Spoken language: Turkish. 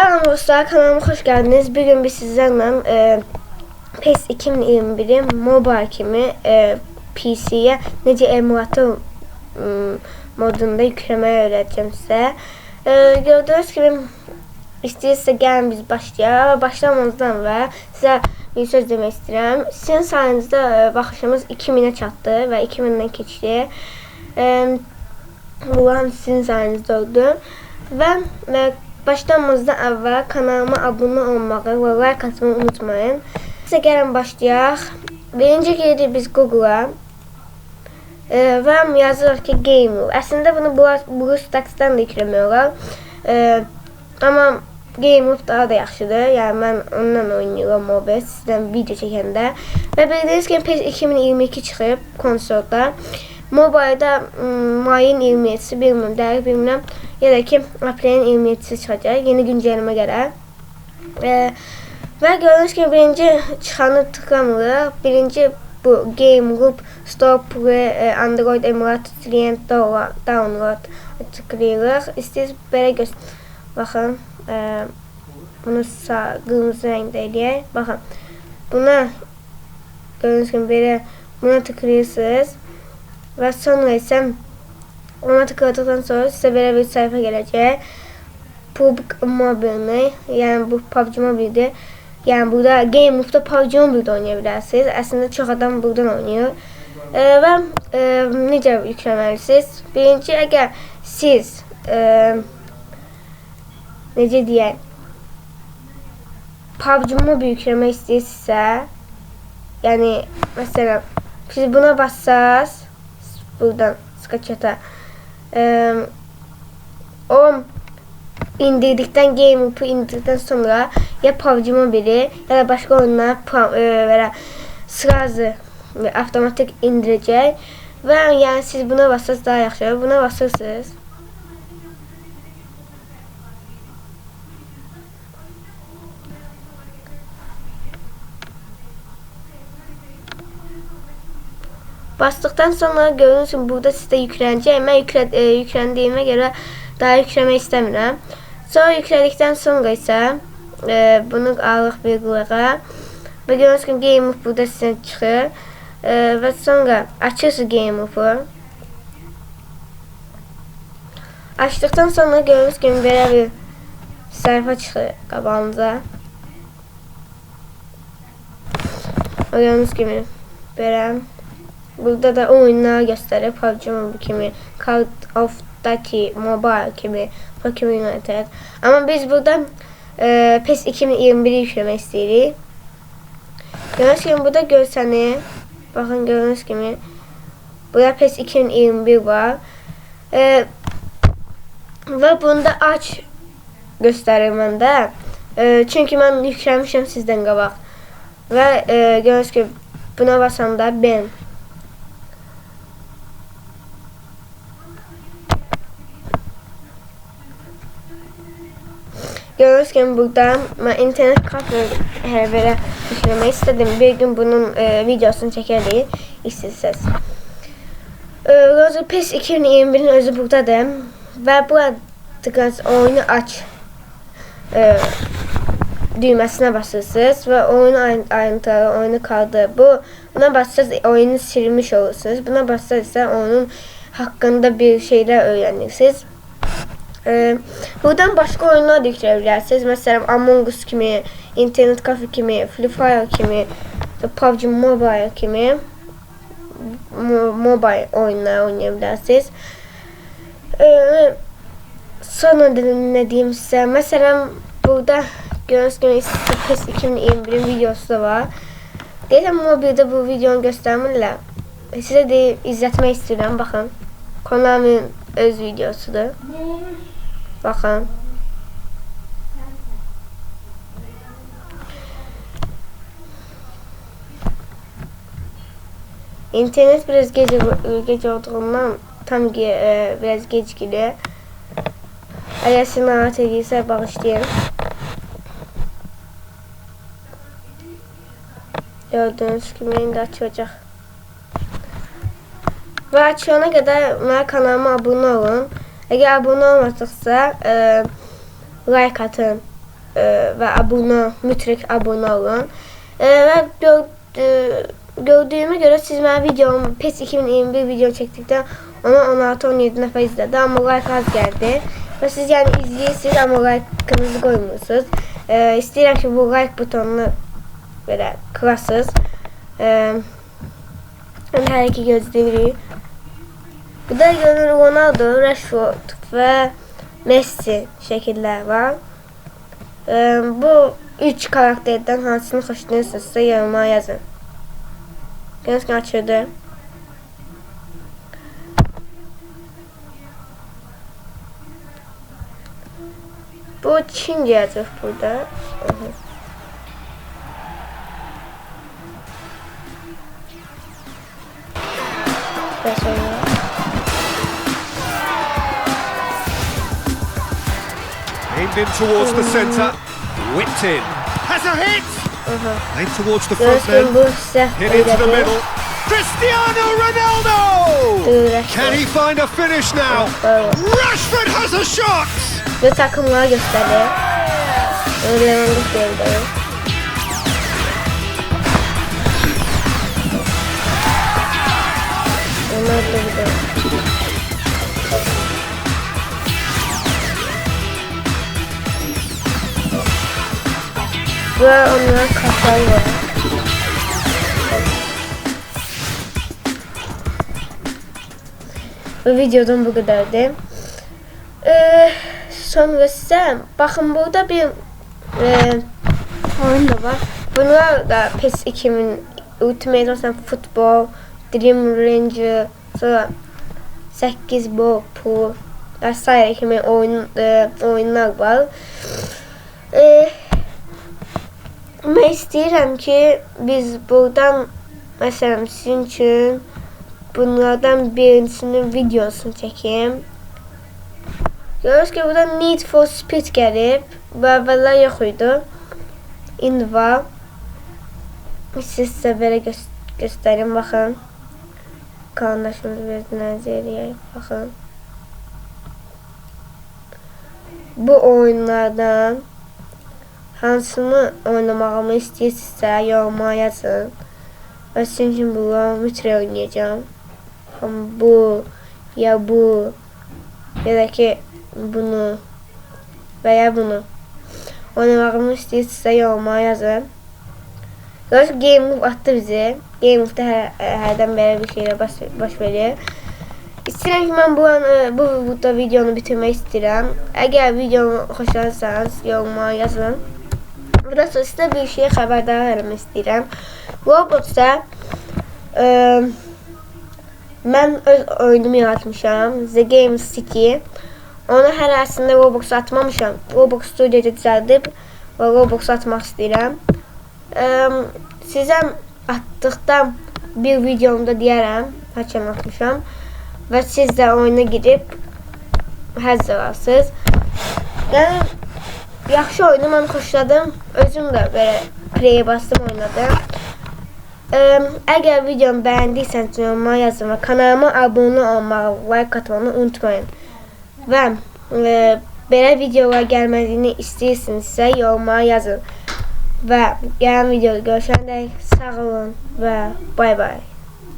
Selam dostlar kanalıma hoş geldiniz. Bugün biz sizlerle e, PES 2021'in mobile kimi e, PC'ye necə emulator m, modunda yükləməyi öyrədəcəm sizə. E, gördüyünüz kimi istəyirsə gəlin biz başlayaq. Başlamamızdan və sizə bir söz demək istəyirəm. Sizin sayənizdə e, baxışımız 2000-ə çatdı və 2000-dən keçdi. E, Bunlar sizin sayənizdə oldu. Və e, başlamamızdan əvvəl kanalıma abunə olmağı və like atmayı unutmayın. Sizə gəlin başlayaq. Birinci giririk biz Google-a. E, və yazırıq ki game. Əslində bunu BlueStacks-dan da yükləmək olar. E, amma Game daha da yaxşıdır. Yəni mən ondan oynayıram mobil sizdən video çəkəndə. Və bildiyiniz kimi PES 2022 çıxıb konsolda. Mobildə ım, mayın 27-si bilmirəm, dəqiq bilmirəm. Ya da ki aprelin 27-si çıxacaq. Yeni güncəlləmə gələr. E, və gördüyünüz kimi birinci çıxanı tıklamırıq. Birinci bu Game Group Store Pro e, Android Emulator Client download, tıklayırıq. İstəyirsiniz belə göster. Baxın, e, bunu sağ qırmızı rəngdə eləyək. Baxın. Buna gördüyünüz kimi belə buna tıklayırsınız. Və sonra isə ona tıkladıktan sonra sizə belə bir sayfa gələcək. PUBG Mobile-ni, yəni bu PUBG Mobile-dir. Yəni burada Game Move-da PUBG Mobile-də oynaya bilərsiniz. Əslində çox adam buradan oynayır. E, və e, necə yükləməlisiniz? Birinci, əgər siz e, necə deyək, PUBG Mobile yükləmək istəyirsinizsə, yəni məsələn, siz buna bassaz, buradan skaçata, e, o indirdikten Game Loop'u indirdikten sonra ya PUBG Mobile'i ya da başka oyunlar e, böyle sırası avtomatik indirecek. Ve yani siz buna bassanız daha yaxşı. Buna basırsınız. Bastıktan sonra gördüğünüz gibi burada sizde yüklenecek. Ben yükle, e, yüklendiğime göre daha yüklemek istemiyorum. Sonra yükledikten sonra ise e, bunu alırıq qulağa. Və gördüyünüz kimi Game Move burada sizə çıxır. E, və sonra açırsınız Game Move'u. Açdıqdan sonra gördüyünüz kimi belə bir sayfa çıxır qabağınıza. Gördüyünüz kimi belə Burada da oyunlar göstərir. PUBG Mobile kimi, Call of Duty Mobile kimi, Pokemon United. Amma biz burada e, PES 2021-i yükləmək istəyirik. Gördüyünüz kimi burada görsəni, baxın gördüyünüz kimi burada PES 2021 var. E, və bunda aç göstərir məndə. E, çünki mən yükləmişəm sizdən qabaq. Və e, gördüyünüz kimi buna basanda ben Gördüğünüz gibi burada internet kafe hervere yüklemek istedim. Bir gün bunun e, videosunu çekerim isterseniz. E, Roger PES 2021'in özü buradadır. Ve burada oyunu aç e, düğmesine basırsınız ve oyun ayrı- ayrıntıları, oyunu kaldı. Bu buna basarsanız oyunu silmiş olursunuz. Buna basarsanız ise oyunun hakkında bir şeyler öğrenirsiniz. Ee, buradan başka oyunlar da yükleyebilirsiniz. Mesela Among Us kimi, Internet Cafe kimi, Free Fire kimi, PUBG Mobile kimi mo- mobile oyunlar oynayabilirsiniz. Ee, sonra da ne diyeyim size. Mesela burada gördüğünüz gibi PES 2021'in videosu da var. Deyirəm mobildə bu videonu göstərmirlər. Sizə de izlətmək istəyirəm, baxın. Konami'nin öz videosudur. Bakın. İnternet biraz gece gece olduğundan tam ge- e, biraz gecikili. Eğer sizi narahat ediyse bağışlayın. Gördüğünüz gibi indi açılacak. Ve açılana kadar bana kanalıma abone olun. Eğer abone olmadıksa e, like atın. e, ve abone, mütrik abone olun. E, ve gör, e, gördüğüme göre siz benim videom PES 2021 video çektikten ona 16-17 nəfər izlədi. Amma like az gəldi. Və siz yəni izləyirsiniz, amma like-ınızı qoymuyorsunuz. E, istəyirəm ki, bu like butonunu belə kırasınız. E, Hani her iki gözleyirik. Bu da görünür Ronaldo, Rashford ve Messi şekiller var. Ee, bu üç karakterden hangisini hoşlanıyorsunuzsa yoruma yazın. Göz açıldı. Bu Çince yazıyor burada. Hı hı. Sonra Aimed in towards the centre. Whipped in. Has a hit! Aimed towards the front then. Hit into the middle. Cristiano Ronaldo! Can he find a finish now? Rashford has a shot! Ve takımlar gösterdi. Öyle gösterdi. Bir de. Ve onlar kasar var. Bu videodan bu kadardı. Ee, sonra ise bakın burada bir e, oyun da var. Bunlar da PES 2000 Ultimate mesela futbol, Dream Ranger, sonra 8 ball pool vesaire kimi oyun e, oyunlar var. E, ben istəyirəm ki biz buradan məsələn sizin üçün bunlardan birincisinin videosunu çəkeyim. Görüyoruz ki burada Need for Speed gelip bu evveller yok idi. İndi var. Siz size böyle gö göstereyim bakın. Kardeşimiz bir naziriye bakın. Bu oyunlardan hansını oynamağımı istəyirsinizsə yoruma yazın. Və üçün bunu mütləq oynayacağım. Ham bu ya bu ya da ki bunu veya bunu oynamağımı istəyirsinizsə yoruma yazın. Görürsünüz Game Move attı bizi. Game Move'da hər, hərdən belə bir şeylər baş, baş verir. İstəyirəm ki, mən bu, an, e, bu, bu videonu bitirmək istəyirəm. Əgər videomu xoşlanırsanız yoruma yazın. Burada sonra sizə bir şeyə xəbərdar eləmək istəyirəm. Robloxda e, mən öz oyunumu yaratmışam. The Game City. Onu hər əslində Roblox atmamışam. Roblox Studio'da düzəldib və Roblox. Sizə atdıqdan bir videomda deyərəm, haçan atmışam və siz də oyuna girib həzz alasınız. Yəni yaxşı oyunu mən xoşladım. Özüm də belə play bastım oynadım. Əgər videomu bəyəndiyseniz yoruma yazın və kanalıma abunə olmağı, like atmağı unutmayın. Və e, belə videolar gəlməsini istəyirsinizsə yoruma yazın. Və gələn videoda görüşəndə sağ olun və bay bay.